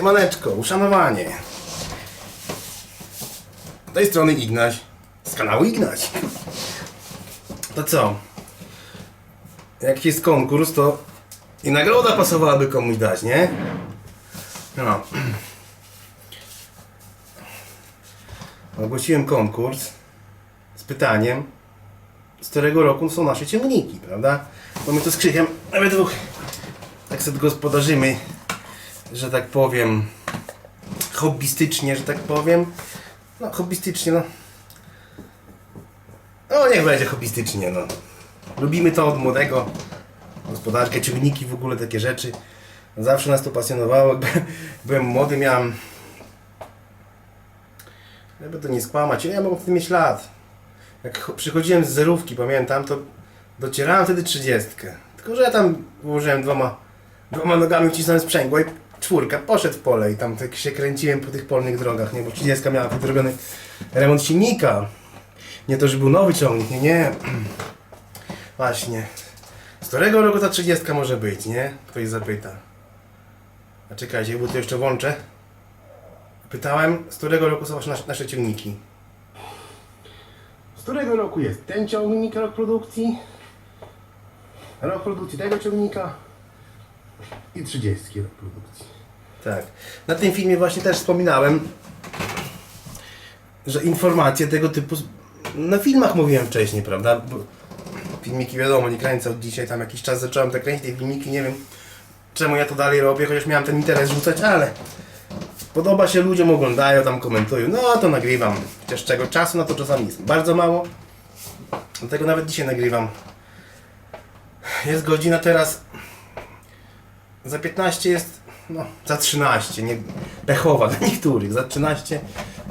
Siemaneczko, uszanowanie. Z tej strony Ignaś, z kanału Ignaś. To co? Jak jest konkurs, to i nagroda pasowałaby komuś dać, nie? No. Ogłosiłem konkurs z pytaniem, z którego roku są nasze ciągniki, prawda? Bo my to z Krzykiem nawet dwóch tak sobie gospodarzymy, że tak powiem, hobbystycznie, że tak powiem. No, hobbystycznie, no. No, niech będzie hobbystycznie, no. Lubimy to od młodego. Gospodarkę, ciągniki, w ogóle takie rzeczy. Zawsze nas to pasjonowało. Byłem młody, miałem... Żeby to nie skłamać, ja wtedy mieć lat. Jak ch- przychodziłem z zerówki, pamiętam, to docierałem wtedy trzydziestkę. Tylko, że ja tam ułożyłem dwoma, dwoma nogami, wcisnąłem sprzęgło i czwórka poszedł w pole i tam tak się kręciłem po tych polnych drogach, nie? Bo trzydziestka miała wtedy robiony remont silnika. Nie to, że był nowy ciągnik, nie, nie. Właśnie. Z którego roku ta trzydziestka może być, nie? Ktoś zapyta. A czekajcie, bo to jeszcze włączę. Pytałem, z którego roku są nasze, nasze ciągniki. Z którego roku jest ten ciągnik, rok produkcji? Rok produkcji tego ciągnika i 30 rok produkcji. Tak. Na tym filmie właśnie też wspominałem, że informacje tego typu. Na filmach mówiłem wcześniej, prawda? Bo filmiki wiadomo, nie kręcę od dzisiaj, tam jakiś czas zacząłem te kręcić te filmiki, nie wiem czemu ja to dalej robię, chociaż miałem ten interes rzucać, ale podoba się ludziom, oglądają, tam komentują, no to nagrywam. Chociaż czego czasu na to czasami jest bardzo mało. Dlatego nawet dzisiaj nagrywam. Jest godzina teraz. Za 15 jest. No, za 13, nie, pechowa dla niektórych. Za 13,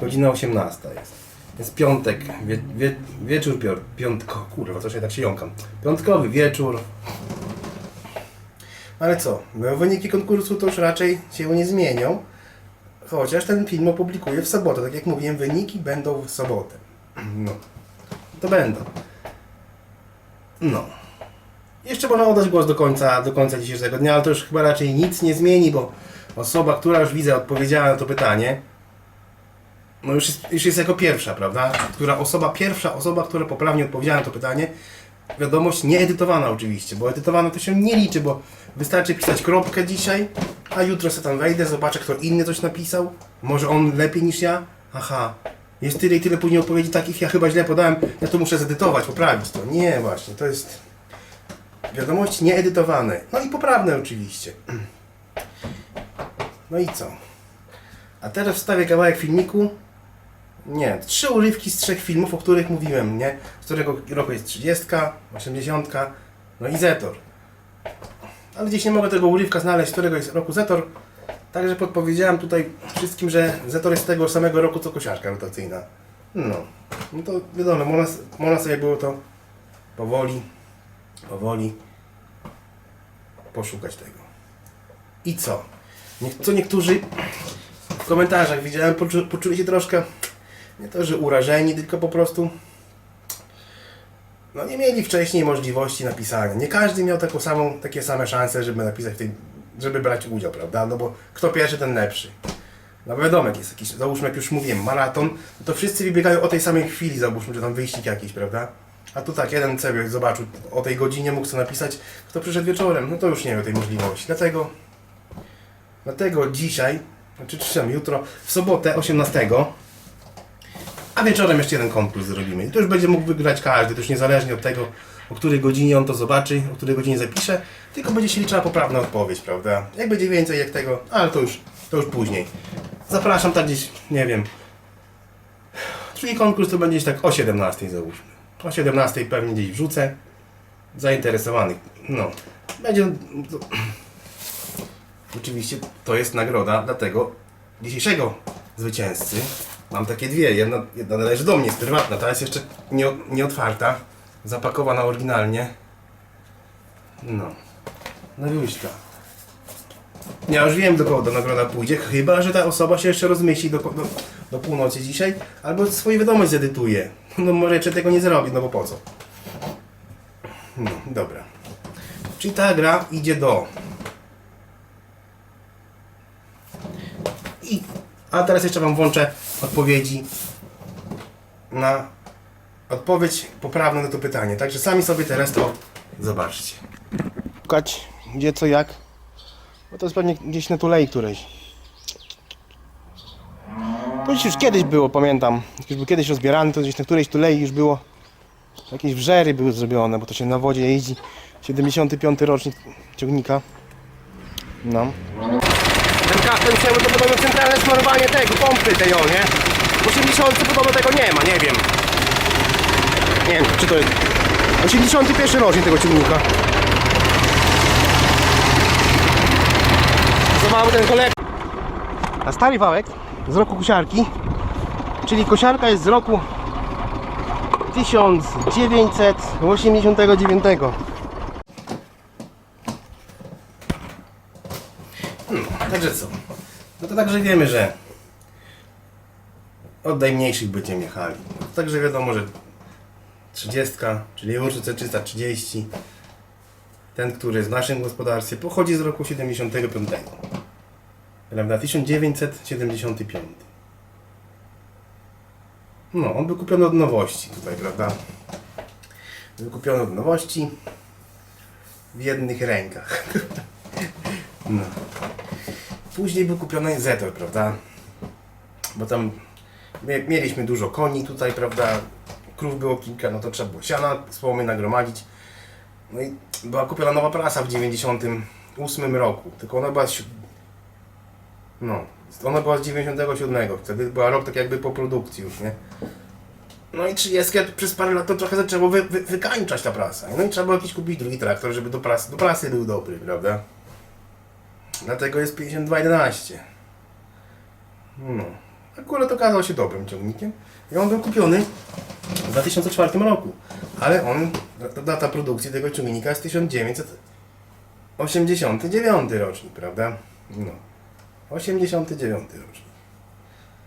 godzina 18 jest. Jest piątek, wie, wie, wieczór pior, piątko, kurwa, co się tak się jąkam. Piątkowy wieczór. Ale co, no, wyniki konkursu to już raczej się nie zmienią. Chociaż ten film opublikuję w sobotę. Tak jak mówiłem, wyniki będą w sobotę. No. To będą. No. Jeszcze można oddać głos do końca, do końca dzisiejszego dnia, ale to już chyba raczej nic nie zmieni, bo osoba, która już widzę odpowiedziała na to pytanie, no już jest, już jest jako pierwsza, prawda? Która osoba, pierwsza osoba, która poprawnie odpowiedziała na to pytanie, wiadomość nieedytowana oczywiście, bo edytowana to się nie liczy, bo wystarczy pisać kropkę dzisiaj, a jutro sobie tam wejdę, zobaczę, kto inny coś napisał, może on lepiej niż ja, aha, jest tyle i tyle później odpowiedzi takich, ja chyba źle podałem, ja to muszę zedytować, poprawić to. Nie, właśnie, to jest wiadomości nieedytowane, no i poprawne oczywiście. No i co? A teraz wstawię kawałek filmiku. Nie, trzy urywki z trzech filmów, o których mówiłem, nie? Z którego roku jest 30, 80, no i Zetor. Ale gdzieś nie mogę tego urywka znaleźć, z którego jest roku Zetor. Także podpowiedziałem tutaj wszystkim, że Zetor jest tego samego roku co kosiarka rotacyjna. No, no to wiadomo, można sobie było to powoli, powoli poszukać tego. I co? Co niektórzy w komentarzach widziałem, poczu, poczuli się troszkę nie to, że urażeni, tylko po prostu no nie mieli wcześniej możliwości napisania. Nie każdy miał taką samą, takie same szanse, żeby napisać w tej, żeby brać udział, prawda? No bo kto pierwszy, ten lepszy. No wiadomo, jak jest jakiś, załóżmy jak już mówiłem, maraton, to wszyscy wybiegają o tej samej chwili, załóżmy, że tam wyścig jakiś, prawda? A tu tak, jeden sobie zobaczył o tej godzinie, mógł sobie napisać, kto przyszedł wieczorem, no to już nie miał tej możliwości. Dlatego, dlatego dzisiaj, znaczy czy tam jutro, w sobotę 18, a wieczorem jeszcze jeden konkurs zrobimy. I to już będzie mógł wygrać każdy, to już niezależnie od tego, o której godzinie on to zobaczy, o której godzinie zapisze, tylko będzie się liczyła poprawna odpowiedź, prawda? Jak będzie więcej jak tego, ale to już, to już później. Zapraszam tak gdzieś, nie wiem. Czyli konkurs to będzie gdzieś tak o 17 załóżmy. O 17 pewnie gdzieś wrzucę. Zainteresowanych. No. Będzie. Oczywiście to jest nagroda dla tego dzisiejszego zwycięzcy. Mam takie dwie. Jedna, jedna należy do mnie, jest prywatna, ta jest jeszcze nie, nieotwarta. Zapakowana oryginalnie. No. Nowiuśka. Ja już wiem, do kogo ta nagroda pójdzie, chyba, że ta osoba się jeszcze rozmyśli do, do, do północy dzisiaj, albo swoją wiadomość zedytuje. No może jeszcze tego nie zrobi, no bo po co? No, dobra. Czyli ta gra idzie do I, a teraz jeszcze Wam włączę odpowiedzi na odpowiedź poprawną na to pytanie. Także sami sobie teraz to zobaczcie. Szukać gdzie, co, jak. Bo to jest pewnie gdzieś na tulei którejś. To już kiedyś było, pamiętam. Już był kiedyś rozbierany, to gdzieś na którejś tulei już było. Jakieś wrzery były zrobione, bo to się na wodzie jeździ. 75 rocznik ciągnika. No. Ten kafel chciałby to podobno centralne smarowanie tego, pompy tej, o nie? W 80 podobno tego nie ma, nie wiem. Nie wiem, czy to jest 81 rocznik tego ciągnika. Zobaczmy ten kolek. A stary wałek z roku kosiarki, czyli kosiarka jest z roku 1989. Hmm, także co? No to także wiemy, że od najmniejszych będziemy jechali. Także wiadomo, że 30, czyli Ursuce 330, ten, który jest w naszym gospodarstwie, pochodzi z roku 75. Prawda? 1975. No, on był kupiony od nowości tutaj, prawda? Był kupiony od nowości w jednych rękach. No. Później był kupiony Zetor, prawda? Bo tam mie- mieliśmy dużo koni tutaj, prawda? Krów było kilka, no to trzeba było siana, słomy nagromadzić. No i była kupiona nowa prasa w 98 roku, tylko ona była no, ona była z 97, wtedy była rok tak jakby po produkcji już, nie? No i 30 przez parę lat to trochę zaczęło wy, wy, wykańczać ta prasa. No i trzeba było jakiś kupić drugi traktor, żeby do prasy, do prasy był dobry, prawda? Dlatego jest 5211. No. Akurat okazał się dobrym ciągnikiem. I on był kupiony w 2004 roku. Ale on, data- produkcji tego ciągnika jest 1989 rocznik, prawda? No. 89 rocznik.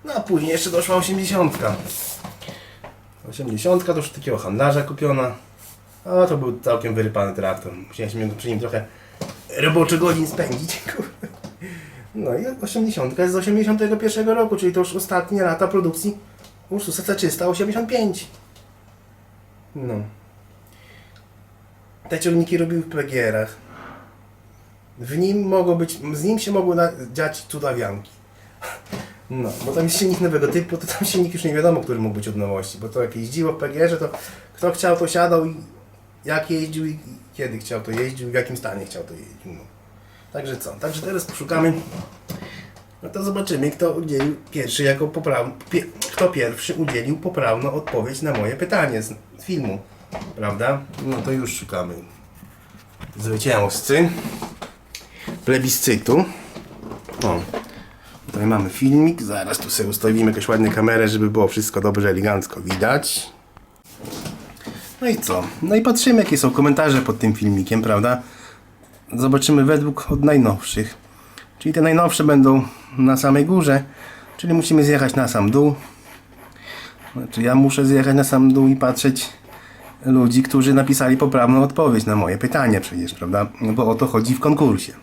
No a później jeszcze doszła 80. 80 to już takiego handlarza kupiona. A to był całkiem wyrypany traktor. Musieliśmy przy nim trochę roboczych godzin spędzić. No i 80 jest z 81 roku, czyli to już ostatnie lata produkcji Ursusa C385. No. Te ciągniki robiły w PGR-ach. W nim mogło być, z nim się mogły na, dziać cudawianki. No, bo tam jest silnik nowego typu, to tam silnik już nie wiadomo, który mógł być od nowości, bo to jak jeździło w PGR-ze, to kto chciał to siadał i jak jeździł i kiedy chciał to jeździł w jakim stanie chciał to jeździł. No. Także co? Także teraz poszukamy. No to zobaczymy, kto udzielił pierwszy jako poprawną. Pie, kto pierwszy udzielił poprawną odpowiedź na moje pytanie z filmu. Prawda? No to już szukamy. Zwycięzcy. Plebiscytu. O. Tutaj mamy filmik. Zaraz tu sobie ustawimy jakąś ładną kamerę, żeby było wszystko dobrze, elegancko widać. No i co? No i patrzymy, jakie są komentarze pod tym filmikiem, prawda? Zobaczymy według od najnowszych. Czyli te najnowsze będą na samej górze, czyli musimy zjechać na sam dół. Znaczy ja muszę zjechać na sam dół i patrzeć ludzi, którzy napisali poprawną odpowiedź na moje pytanie przecież, prawda? No bo o to chodzi w konkursie.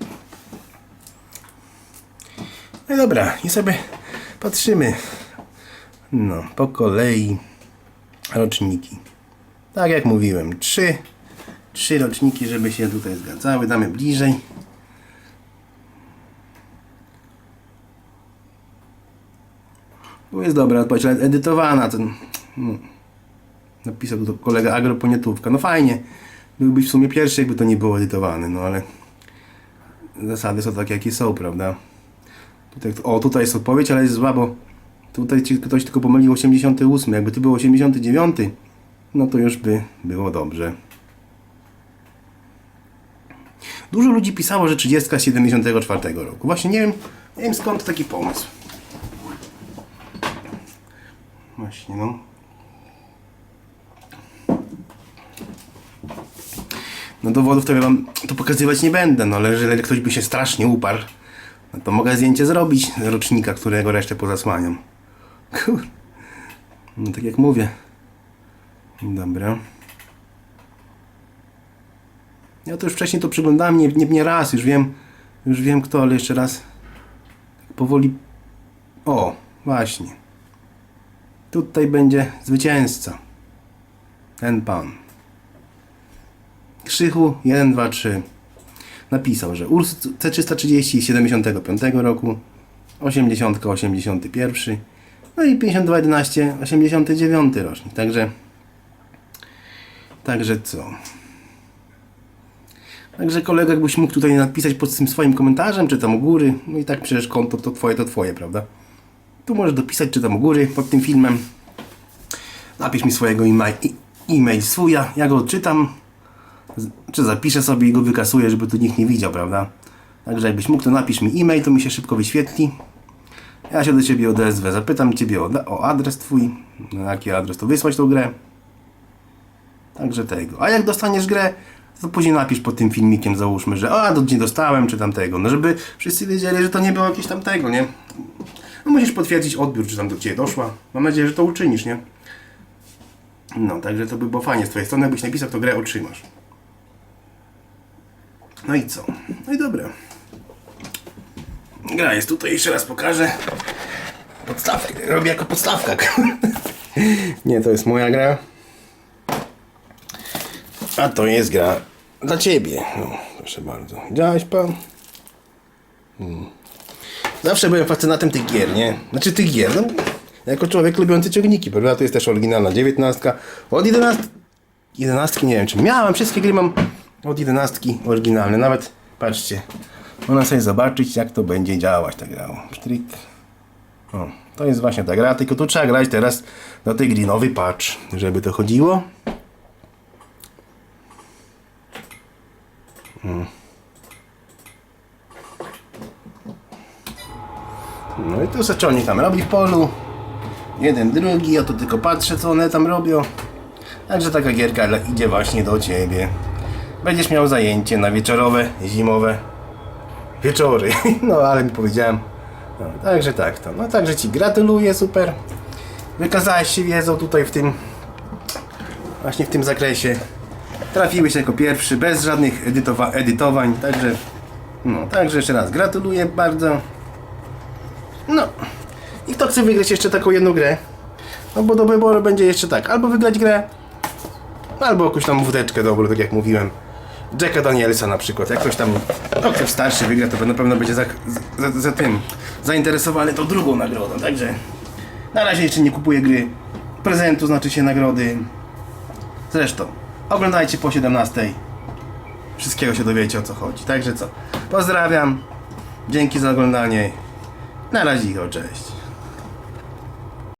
No i dobra, i sobie patrzymy. No, po kolei roczniki. Tak jak mówiłem, trzy, trzy roczniki, żeby się tutaj zgadzały. Damy bliżej. Tu jest dobra odpowiedź, ale edytowana. Ten, no, napisał tu kolega Agroponietówka. No fajnie. Byłbyś w sumie pierwszy, jakby to nie było edytowane, no ale zasady są takie, jakie są, prawda? Tutaj, o, tutaj jest odpowiedź, ale jest zła, bo tutaj ci ktoś tylko pomylił 88. Jakby to był 89, no to już by było dobrze. Dużo ludzi pisało, że 30 z 74 roku. Właśnie nie wiem, nie wiem skąd taki pomysł. Właśnie, no. No dowodów to ja wam to pokazywać nie będę, no ale jeżeli ktoś by się strasznie uparł, to mogę zdjęcie zrobić rocznika, którego resztę pozasłaniam. No tak jak mówię. Dobra. Ja to już wcześniej to przeglądałem, nie, nie, nie raz, już wiem, już wiem kto, ale jeszcze raz powoli O, właśnie. Tutaj będzie zwycięzca. Ten pan. Krzychu 1, 2, 3. Napisał, że Urs C330 z 75 roku, 80, 81, no i 52, 11, 89 rocznik. Także, także co? Także kolega, jakbyś mógł tutaj napisać pod tym swoim komentarzem, czy tam u góry, no i tak przecież konto to twoje, to twoje, prawda? Tu możesz dopisać, czy tam u góry pod tym filmem. Napisz mi swojego e-mail, e-mail swój, ja, go odczytam, czy zapiszę sobie i go wykasuję, żeby tu nikt nie widział, prawda? Także jakbyś mógł, to napisz mi e-mail, to mi się szybko wyświetli. Ja się do Ciebie odezwę, zapytam Ciebie o, o adres Twój, na jaki adres to wysłać tą grę. Także tego. A jak dostaniesz grę, to później napisz pod tym filmikiem, załóżmy, że a, do, nie dostałem, czy tamtego. No żeby wszyscy wiedzieli, że to nie było jakieś tamtego, nie? No musisz potwierdzić odbiór, czy tam do Ciebie doszła. Mam nadzieję, że to uczynisz, nie? No, także to by było fajnie z Twojej strony, jakbyś napisał, to grę otrzymasz. No i co? No i dobra. Gra jest tutaj, jeszcze raz pokażę. Podstawkę, robię jako podstawka. Nie, to jest moja gra. A to jest gra dla ciebie. No, proszę bardzo. Widziałeś pan? Hmm. Zawsze byłem fascynatem tych gier, nie? Znaczy tych gier, no. Jako człowiek lubiący ciągniki, prawda? To jest też oryginalna dziewiętnastka. Od 11... 11 nie wiem czy miałem, wszystkie gry mam od 11 oryginalne. Nawet, patrzcie, można sobie zobaczyć jak to będzie działać ta gra. Pstryk. O, to jest właśnie ta gra, tylko tu trzeba grać teraz do tej gry nowy patch, żeby to chodziło. No i tu oni tam robi w polu. Jeden, drugi, oto tylko patrzę co one tam robią. Także taka gierka idzie właśnie do ciebie. Będziesz miał zajęcie na wieczorowe, zimowe wieczory. No ale mi powiedziałem. No, także tak to. No także ci gratuluję, super. Wykazałeś się wiedzą tutaj w tym właśnie w tym zakresie. Trafiłeś jako pierwszy, bez żadnych edytowa- edytowań, także no, także jeszcze raz gratuluję bardzo. No. I kto chce wygrać jeszcze taką jedną grę? No bo do wyboru będzie jeszcze tak, albo wygrać grę, albo jakąś tam wódeczkę dobrą, tak jak mówiłem. Jacka Danielsa na przykład, jak ktoś tam, no ktoś starszy wygra, to na pewno będzie za, za, za tym zainteresowany tą drugą nagrodą, także na razie jeszcze nie kupuję gry, prezentu znaczy się nagrody. Zresztą, oglądajcie po 17. Wszystkiego się dowiecie o co chodzi, także co, pozdrawiam, dzięki za oglądanie, na razie, cześć.